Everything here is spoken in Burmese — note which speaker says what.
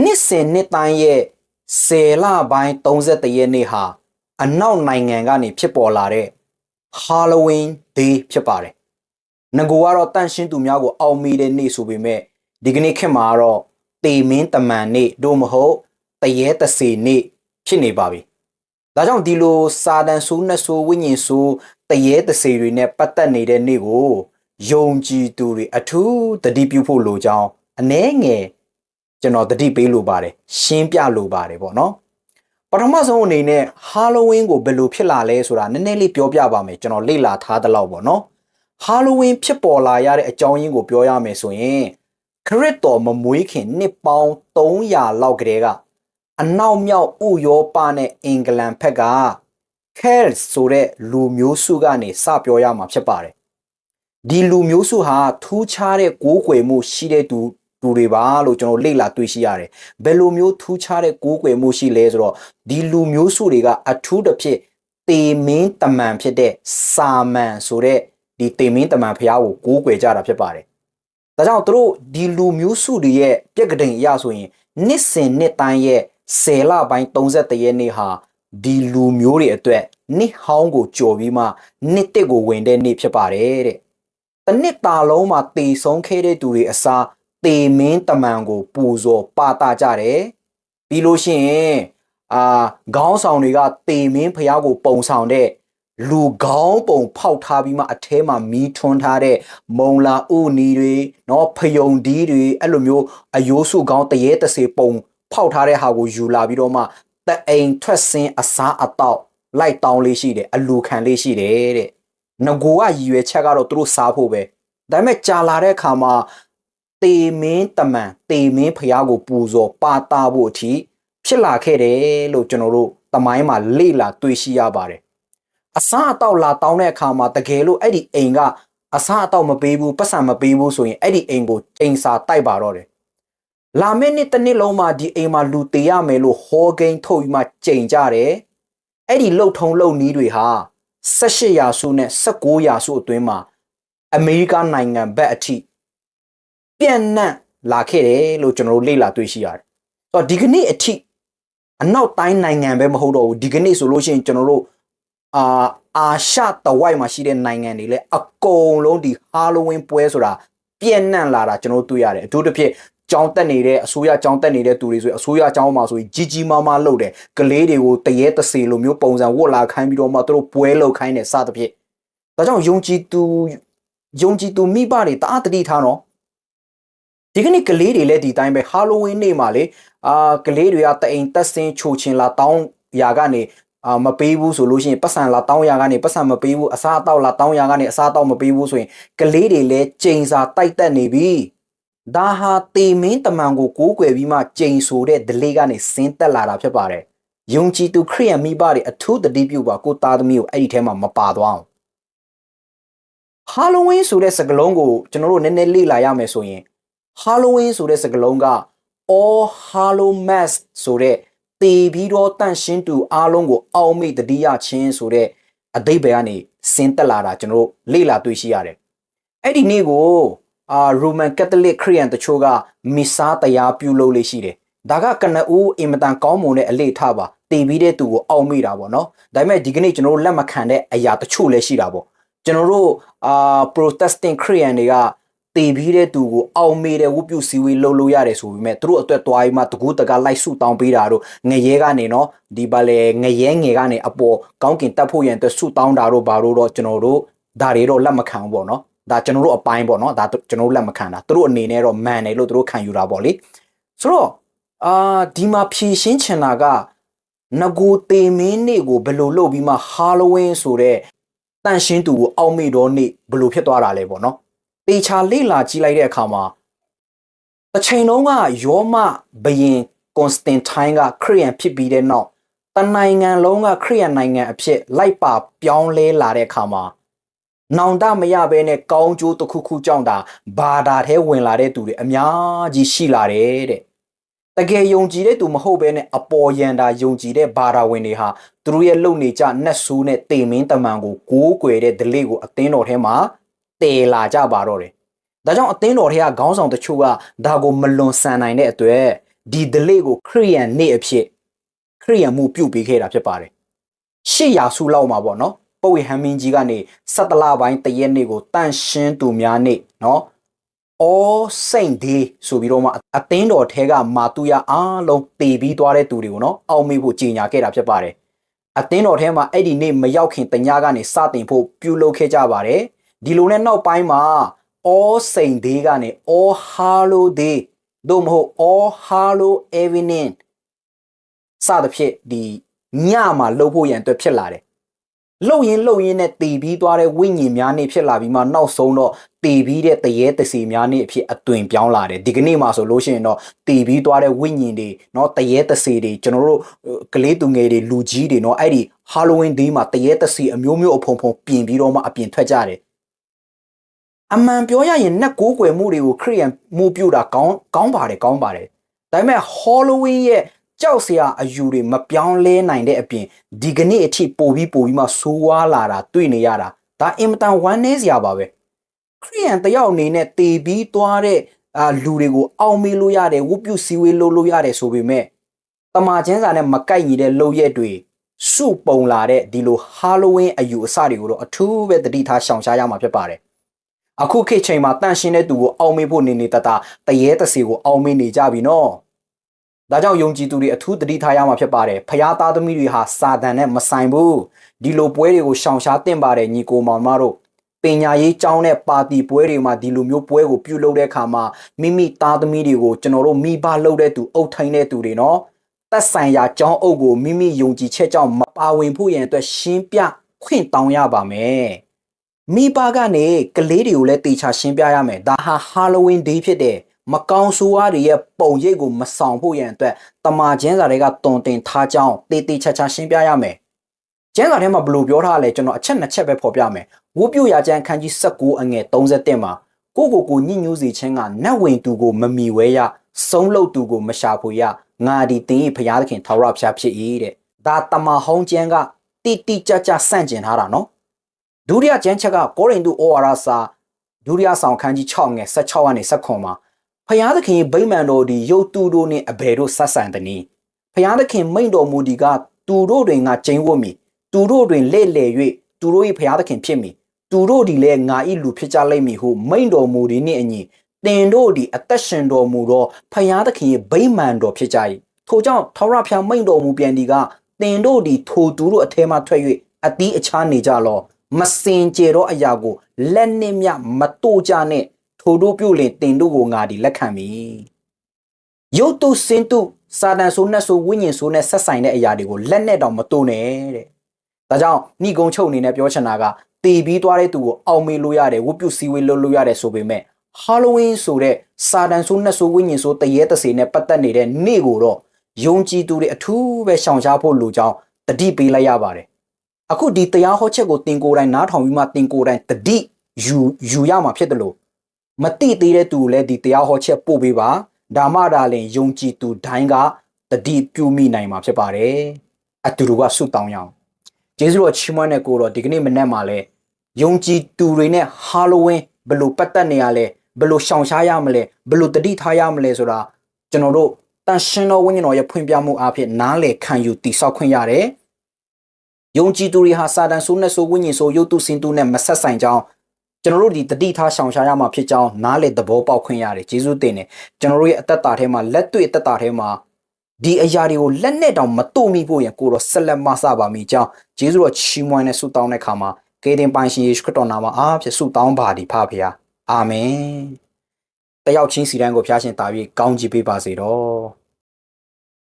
Speaker 1: နှစ်စဉ်နှစ်တိုင်းရဲ့10လပိုင်း31ရက်နေ့ဟာအနောက်နိုင်ငံကနေဖြစ်ပေါ်လာတဲ့ Halloween Day ဖြစ်ပါတယ်။ငကိုကတော့တန့်ရှင်းသူများကိုအောင်မိတဲ့နေ့ဆိုပေမဲ့ဒီကနေ့ခေတ်မှာကတော့တေမင်းတမန်နေ့တို့မဟုတ်တရေတစေနေ့ဖြစ်နေပါပြီ။ဒါကြောင့်ဒီလိုစာတန်ဆိုးနှဆိုးဝိညာဉ်ဆိုးတရေတစေတွေနဲ့ပတ်သက်နေတဲ့နေ့ကိုယုံကြည်သူတွေအထူးတတိပြုဖို့လိုကြောင်းအ ਨੇ ငယ် ကျွန်တော်တတိပေးလိုပါတယ်ရှင်းပြလိုပါတယ်ပေါ့နော်ပထမဆုံးအနေနဲ့ Halloween ကိုဘယ်လိုဖြစ်လာလဲဆိုတာနည်းနည်းလေးပြောပြပါမယ်ကျွန်တော်လေ့လာထားသလောက်ပေါ့နော် Halloween ဖြစ်ပေါ်လာရတဲ့အကြောင်းရင်းကိုပြောရမယ်ဆိုရင်ခရစ်တော်မမွေးခင်နှစ်ပေါင်း300လောက်ကတည်းကအနောက်မြောက်ဥရောပနဲ့အင်္ဂလန်ဘက်က Celts ဆိုတဲ့လူမျိုးစုကနေစပြောရမှာဖြစ်ပါတယ်ဒီလူမျိုးစုဟာထူးခြားတဲ့ကိုးကွယ်မှုရှိတဲ့သူ သူတွေပါလို့ကျွန်တော်လေ့လာတွေ့ရှိရတယ်ဘယ်လိုမျိုးထူးခြားတဲ့ကိုးကွယ်မှုရှိလဲဆိုတော့ဒီလူမျိုးစုတွေကအထူးတစ်ဖြစ်တေမင်းတမန်ဖြစ်တဲ့စာမန်ဆိုတဲ့ဒီတေမင်းတမန်ဖျားကိုကိုးကွယ်ကြတာဖြစ်ပါတယ်ဒါကြောင့်သူတို့ဒီလူမျိုးစုတွေရဲ့ပြက်ကတိန်အရဆိုရင်နှစ်စဉ်နှစ်တိုင်းရဲ့10လပိုင်း31ရက်နေ့ဟာဒီလူမျိုးတွေအတွက်နှစ်ဟောင်းကိုကြော်ပြီးမှနှစ်တစ်ကိုဝင်တဲ့နေ့ဖြစ်ပါတယ်တဲ့။တစ်နှစ်တာလုံးမှာတည်ဆုံးခဲ့တဲ့သူတွေအစား တေမင်းတမန်ကို ပူဇော်ပါတာကြတယ်ပြီးလို့ရှိရင်အာခေါင်းဆောင်တွေကတေမင်းဖျားကို ပုံဆောင်တဲ့လူကောင်းပုံဖောက်ထားပြီးမှအထဲမှာမီးထွန်းထားတဲ့မုံလာဥနီတွေနော်ဖယုံဒီတွေအဲ့လိုမျိုးအယိုးစုကောင်းတရေတစေပုံ ဖောက်ထားတဲ့ဟာကိုယူလာပြီးတော့မှတအိမ်ထွက်စင်းအစားအသောက်လိုက်တောင်းလေးရှိတယ်အလူခံလေးရှိတယ်တဲ့ငကိုကရည်ရွယ်ချက်ကတော့သူတို့စားဖို့ပဲဒါပေမဲ့ကြာလာတဲ့အခါမှာ တေမင်းတမန်တေမင်းဖျားကိုပူဇော်ပါတာဖို့အထိဖြစ်လာခဲ့တယ်လို့ကျွန်တော်တို့တမိုင်းမှာလေ့လာတွေ့ရှိရပါတယ်အစားအတော့လာတောင်းတဲ့အခါမှာတကယ်လို့အဲ့ဒီအိမ်ကအစားအတော့မပေးဘူးပတ်စံမပေးဘူးဆိုရင်အဲ့ဒီအိမ်ကိုချိန်စာတိုက်ပါတော့တယ်လာမယ့်နှစ်တစ်နှစ်လုံးမှာဒီအိမ်မှာလူတည်ရမယ်လို့ဟောကိန်းထုတ်ပြီးမှကြိမ်ကြတယ်အဲ့ဒီလှုပ်ထုံလှုပ်နီးတွေဟာ18ရာစုနဲ့19ရာစုအတွင်းမှာအမေရိကန်နိုင်ငံဘက်အထိ ပြန့်နှံ့လာခဲ့တယ်လို့ကျွန်တော်တို့လေ့လာတွေ့ရှိရတယ်။ဆိုတော့ဒီကနေ့အထိအနောက်တိုင်းနိုင်ငံပဲမဟုတ်တော့ဘူးဒီကနေ့ဆိုလို့ရှိရင်ကျွန်တော်တို့အာအာရှတဝိုက်မှာရှိတဲ့နိုင်ငံတွေလည်းအကုန်လုံးဒီ Halloween ပွဲဆိုတာပြန့်နှံ့လာတာကျွန်တော်တို့တွေ့ရတယ်အထူးသဖြင့်ကြောင်းတက်နေတဲ့အစိုးရကြောင်းတက်နေတဲ့သူတွေဆိုရင်အစိုးရကြောင်းမှာဆိုရင်ကြီးကြီးမားမားလုပ်တယ်ကလေးတွေကိုတရေတစေလိုမျိုးပုံစံဝတ်လာခိုင်းပြီးတော့မှသူတို့ပွဲလုပ်ခိုင်းတယ်စသဖြင့်ဒါကြောင့်ယုံကြည်သူယုံကြည်သူမိဘတွေတအားတတိထားနော် ဒီကနေ့ကလေးတွေလည်းဒီတိုင်းပဲ Halloween နေ့မှာလေအာကလေးတွေကတအိမ်တက်စင်းချိုချင်လာတောင်းရာကနေအာမပေးဘူးဆိုလို့ရှိရင်ပတ်စံလာတောင်းရကနေပတ်စံမပေးဘူးအစားအသောက်လာတောင်းရကနေအစားအသောက်မပေးဘူးဆိုရင်ကလေးတွေလည်းချိန်စာတိုက်တက်နေပြီဒါဟာတေမင်းတမန်ကိုကိုးကွယ်ပြီးမှကြိမ်ဆိုတဲ့ delay ကနေဆင်းသက်လာတာဖြစ်ပါတယ်ယုံကြည်သူခရိယန်မိဘတွေအထူးတတိပြုပါကိုသားသမီးကိုအဲ့ဒီထဲမှာမပါသွားအောင် Halloween ဆိုတဲ့စကားလုံးကိုကျွန်တော်တို့နည်းနည်းလေ့လာရမယ်ဆိုရင် Halloween ဆိုတဲ့စကားလုံးက All Hallow Mass ဆိုတဲ့တည်ပြီးတော့တန့်ရှင်းသူအားလုံးကို အောက်မေ့တတိယချင်းဆိုတဲ့အတိတ်ဘယ်ကနေဆင်းသက်လာတာကျွန်တော်တို့လေ့လာတွေ့ရှိရတယ်အဲ့ဒီနေ့ကိုအာရိုမန်ကက်သလစ်ခရစ်ယာန်တချို့ကမီစာတရားပြုလုပ်လေးရှိတယ်ဒါကကနဦးအင်မတန်ကောင်းမွန်တဲ့အလေးထားပါတည်ပြီးတဲ့သူကိုအောက်မေ့တာပေါ့နော်ဒါပေမဲ့ဒီကနေ့ကျွန်တော်တို့လက်မခံတဲ့အရာတချို့လည်းရှိတာပေါ့ကျွန်တော်တို့အာ protestant ခရစ်ယာန်တွေက တည်ပြီးတဲ့သူကိုအောင်မေတဲ့ဝုပြုစည်းဝေးလုပ်လို့ရတယ်ဆိုပေမဲ့သူတို့အတွက်တွားပြီးမှတကူးတကလိုက်ဆုတောင်းပေးတာတို့ငရဲကနေနော်ဒီပါလေငရဲငယ်ကနေအပေါ်ကောင်းကင်တက်ဖို့ရန်အတွက်ဆုတောင်းတာတို့ဘာလို့တော့ကျွန်တော်တို့ဒါတွေတော့လက်မခံဘူးပေါ့နော်ဒါကျွန်တော်တို့အပိုင်းပေါ့နော်ဒါကျွန်တော်တို့လက်မခံတာသူတို့အနေနဲ့တော့မန်တယ်လို့သူတို့ခံယူတာပေါ့လေဆိုတော့အာဒီမှာဖြည့်ရှင်းချင်တာကငကိုတေမင်းနေ့ကိုဘယ်လိုလုပ်ပြီးမှ Halloween ဆိုတဲ့တန့်ရှင်းသူကိုအောက်မေ့တော့နေ့ဘယ်လိုဖြစ်သွားတာလဲပေါ့နော် တေချာလေ့လာကြည့်လိုက်တဲ့အခါမှာတစ်ချိန်လုံးကယောမဘယင်ကွန်စတင်ထိုင်းကခရီးယန်ဖြစ်ပြီးတဲ့နောက်တနိုင်ငံလုံးကခရီးယန်နိုင်ငံအဖြစ်လိုက်ပါပြောင်းလဲလာတဲ့အခါမှာနောင်တမရဘဲနဲ့ကောင်းကျိုးတစ်ခုခုကြောင့်တာဘာသာထဲဝင်လာတဲ့သူတွေအများကြီးရှိလာတယ်တဲ့တကယ်ယုံကြည်တဲ့သူမဟုတ်ဘဲနဲ့အပေါ်ယံတာယုံကြည်တဲ့ဘာသာဝင်တွေဟာသူတို့ရဲ့လုံနေကြနတ်ဆိုးနဲ့တေမင်းတမန်ကိုကိုးကွယ်တဲ့ဒလေးကိုအသင်းတော်ထဲမှာ တည်လာကြပါတော့တယ်။ဒါကြောင့်အသင်းတော်ထဲကခေါင်းဆောင်တချို့ကဒါကိုမလွန်ဆန်နိုင်တဲ့အတွက်ဒီ delay ကိုခရိယန်နေ့အဖြစ်ခရိယန်မှုပြုတ်ပေးခဲ့တာဖြစ်ပါတယ်800စုလောက်မှာပေါ့နော်ပုပ်ဝေဟန်မင်းကြီးကနေ17လပိုင်းတရက်နေ့ကိုတန့်ရှင်းသူများနေ့နော် all saint day ဆိုပြီးတော့မှအသင်းတော်ထဲကမာတူယာအားလုံးတည်ပြီးသွားတဲ့သူတွေကိုနော်အောက်မေ့ဖို့ကြီးညာခဲ့တာဖြစ်ပါတယ်အသင်းတော်ထဲမှာအဲ့ဒီနေ့မရောက်ခင်တညကနေစတင်ဖို့ပြုလုပ်ခဲ့ကြပါတယ် ဒီလိုနဲ့နောက်ပိုင်းမှာ all saint day ကနေ all hallow day သို့မဟုတ် all hallow evening စသဖြင့်ဒီညမှာလှုပ်ဖို့ရန်အတွက်ဖြစ်လာတယ်လှုပ်ရင်လှုပ်ရင်နဲ့တည်ပြီးသွားတဲ့ဝိညာဉ်များနေဖြစ်လာပြီးမှနောက်ဆုံးတော့တည်ပြီးတဲ့တရေတစီများနေအဖြစ်အသွင်ပြောင်းလာတယ်ဒီကနေ့မှာဆိုလို့ရှိရင်တော့တည်ပြီးသွားတဲ့ဝိညာဉ်တွေเนาะတရေတစီတွေကျွန်တော်တို့ကလေးသူငယ်တွေလူကြီးတွေเนาะအဲ့ဒီ Halloween day မှာတရေတစီအမျိုးမျိုးအဖုံဖုံပြင်ပြီးတော့မှအပြင်ထွက်ကြတယ် အမှန်ပြောရရင်နက်ကိုးကွယ်မှုတွေကိုခရိယန်မှုပြုတာကောင်းကောင်းပါတယ်ကောင်းပါတယ်ဒါပေမဲ့ Halloween ရဲ့ကြောက်စရာအယူတွေမပြောင်းလဲနိုင်တဲ့အပြင်ဒီကနေ့အထိပိုပြီးပိုပြီးမှဆိုးဝါးလာတာတွေ့နေရတာဒါအင်မတန်ဝမ်းနည်းစရာပါပဲခရိယန်တယောက်အနေနဲ့တည်ပြီးသွားတဲ့အာလူတွေကိုအောင်မေးလို့ရတယ်ဝုပြုစည်းဝေးလို့လို့ရတယ်ဆိုပေမဲ့တမာချင်းစာနဲ့မကိုက်ညီတဲ့လုပ်ရက်တွေစုပုံလာတဲ့ဒီလို Halloween အယူအဆတွေကိုတော့အထူးပဲတတိထားရှောင်ရှားရမှာဖြစ်ပါတယ် အခုခေတ်ချိန်မှာတန့်ရှင်းတဲ့သူကိုအောင်မေးဖို့နေနေတတတရေတစီကိုအောင်မေးနေကြပြီနော်ဒါကြောင့်ယုံကြည်သူတွေအထူးတတိထားရမှာဖြစ်ပါတယ်ဖျားသားသမီးတွေဟာစာတန်နဲ့မဆိုင်ဘူးဒီလိုပွဲတွေကိုရှောင်ရှားသင့်ပါတယ်ညီကိုမောင်မတို့ပညာရေးကျောင်းနဲ့ပါတီပွဲတွေမှာဒီလိုမျိုးပွဲကိုပြုလုပ်တဲ့အခါမှာမိမိသားသမီးတွေကိုကျွန်တော်တို့မိဘလုပ်တဲ့သူအုပ်ထိုင်းတဲ့သူတွေနော်သက်ဆိုင်ရာကျောင်းအုပ်ကိုမိမိယုံကြည်ချက်ကြောင့်မပါဝင်ဖို့ရန်အတွက်ရှင်းပြခွင့်တောင်းရပါမယ် မိဘကနေကလေးတွေကိုလည်းတေချာရှင်းပြရမယ်ဒါဟာ Halloween day ဖြစ်တယ်မကောင်းဆိုးဝါးတွေရဲ့ပုံရိပ်ကိုမဆောင်ဖို့ရန်အတွက်တမာချင်းစာတွေကတုံတင်ထားကြောင်းတေးတေးချာချာရှင်းပြရမယ်ကျမ်းစာထဲမှာဘယ်လိုပြောထားလဲကျွန်တော်အချက်နှစ်ချက်ပဲဖော်ပြမယ်ဝုပြရာကျမ်းခန်းကြီး19အငယ်31မှာကိုကိုကိုညညူးစီခြင်းကနတ်ဝင်သူကိုမမီဝဲရဆုံးလုတ်သူကိုမရှာဖွေရငါဒီတင်း၏ဖရာသခင်ထာဝရဖျားဖြစ်၏တဲ့ဒါတမဟောင်းကျမ်းကတိတိကျကျစန့်ကျင်ထားတာနော် ဒုတိယကျမ်းချက်ကကောရိန္သုဩဝါဒစာဒုတိယဆောင်ခန်းကြီး6ငယ်16ကနေ19မှာဖျားသခင်ဗိမာန်တော်ဒီရုပ်တူတို့နှင့်အဘယ်တို့ဆက်ဆံသနည်းဖျားသခင်မိန့်တော်မူဒီကသူတို့တွင်ငါကျင်းဝတ်မည်သူတို့တွင်လက်လေ၍သူတို့၏ဖျားသခင်ဖြစ်မည်သူတို့ဒီလည်းငါ၏လူဖြစ်ကြလိမ့်မည်ဟုမိန့်တော်မူသည်နှင့်အညီတင်တို့ဒီအသက်ရှင်တော်မူသောဖျားသခင်၏ဗိမာန်တော်ဖြစ်ကြ၏ထို့ကြောင့်ထာဝရဘုရားမိန့်တော်မူပြန်ဒီကတင်တို့ဒီထိုသူတို့အထဲမှထွက်၍အတီးအခြားနေကြလော မစင်ကြသောအရာကိုလက်နှင့်မြမတို့ကြနဲ့ထိုတို့ပြုလင်တင်တို့ကိုငါဒီလက်ခံမည်ရုတ်တုစင်တုစာတန်ဆိုနဲ့ဆိုဝိညာဉ်ဆိုနဲ့ဆက်ဆိုင်တဲ့အရာတွေကိုလက်နဲ့တောင်မတို့နဲ့တဲ့ဒါကြောင့်ဏိကုံချုပ်အနေနဲ့ပြောချင်တာကတည်ပြီးသွားတဲ့သူကိုအောင်မေးလို့ရတယ်ဝတ်ပြုစည်းဝေးလုပ်လို့ရတယ်ဆိုပေမဲ့ Halloween ဆိုတဲ့စာတန်ဆိုနဲ့ဆိုဝိညာဉ်ဆိုတရေတစေနဲ့ပတ်သက်နေတဲ့နေ့ကိုတော့ယုံကြည်သူတွေအထူးပဲရှောင်ရှားဖို့လိုကြောင်းတတိပေးလိုက်ရပါတယ် အခုဒီတရားဟောချက်ကိုတင်ကိုယ်တိုင်နားထောင်ပြီးမှတင်ကိုယ်တိုင်တတိယူယူရမှာဖြစ်တယ်လို့မတိသေးတဲ့သူကိုလည်းဒီတရားဟောချက်ပို့ပေးပါဒါမှဒါလင်ယုံကြည်သူတိုင်းကတတိပြုမိနိုင်မှာဖြစ်ပါတယ်အတူတူကဆုတောင်းရအောင်ကျေးဇူးတော်ချီးမွမ်းတဲ့ကိုတော့ဒီကနေ့မနေ့မှလည်းယုံကြည်သူတွေနဲ့ Halloween ဘယ်လိုပတ်သက်နေရလဲဘယ်လိုရှောင်ရှားရမလဲဘယ်လိုတတိထားရမလဲဆိုတာကျွန်တော်တို့တန်ရှင်တော်ဝိညာဉ်တော်ရဲ့ဖွင့်ပြမှုအဖြစ်နားလည်ခံယူတည်ဆောက်ခွင့်ရတယ်။ ယုံကြည်သူတွေဟာစာတန်ဆိုးနဲ့ဆိုးဝိညာဉ်ဆိုးရုပ်တုစင်တုနဲ့မဆက်ဆိုင်ကြောင်းကျွန်တော်တို့ဒီတတိထားရှောင်ရှားရမှာဖြစ်ကြောင်းနားလည်သဘောပေါက်ခွင့်ရတယ်။ကျေးဇူးတင်တယ်။ကျွန်တော်တို့ရဲ့အသက်တာထဲမှာလက်တွေ့အသက်တာထဲမှာဒီအရာတွေကိုလက်နဲ့တောင်မတို့မိဖို့ရင်ကိုတော့ဆက်လက်မဆပါမိကြောင်းဂျေဇုတော်ချီးမွမ်းတဲ့ဆုတောင်းတဲ့ခါမှာကေတင်ပိုင်ရှင်ယေရှုခရစ်တော်နာမအားဖြင့်ဆုတောင်းပါသည်ဖဖခင်အာမင်တယောက်ချင်းစီတိုင်းကိုဖျားရှင်တာ၍ကောင်းချီးပေးပါစေတော့